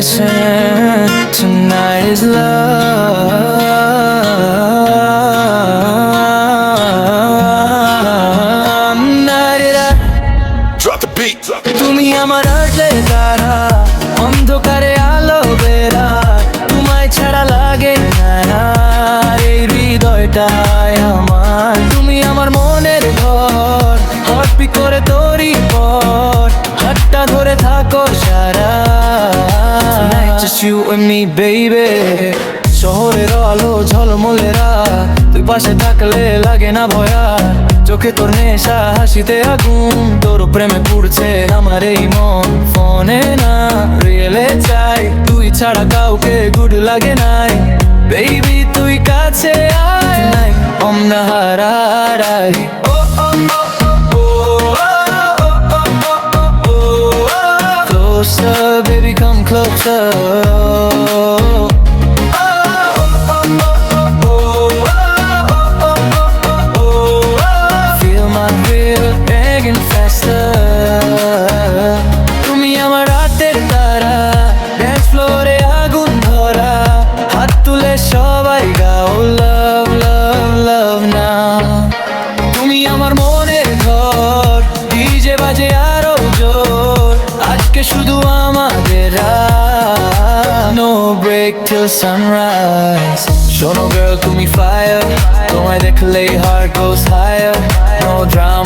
listen. Tonight is love. Night it up. Drop the beat. তুমি আমার আটলে তারা অন্ধকারে আলো বেরা তোমায় ছাড়া লাগে না এই হৃদয়টায় আমার তুমি আমার মনের ঘর হটপি করে তোরই পর হাতটা ধরে থাকো সারা just you and me, baby. শহরের আলো, ঝলমলেরা তুই পাশে থাকলে লাগে না ভয়া। চোখে তোর নেশা, হাসিতে আগুন। তোর প্রেমে পুড়ছে আমার এই মন। ফোনে না, রিয়েলে চাই। তুই ছাড়া কাউকে গুড লাগে নাই। বেবি তুই কাছে আয়। নাই, অমনা হারাই come closer. তুমি আমার ফ্লোরে আগুন ধরা। হাত তুলে সবাই গাও লাভ না তুমি আমার মনের ডিজে বাজে জোর। আজকে শুধু আমাদের নো ব্রেক till sunrise শোনো গার্ল তুমি ফায়ার তোমায় দেখলেই heart goes higher no drama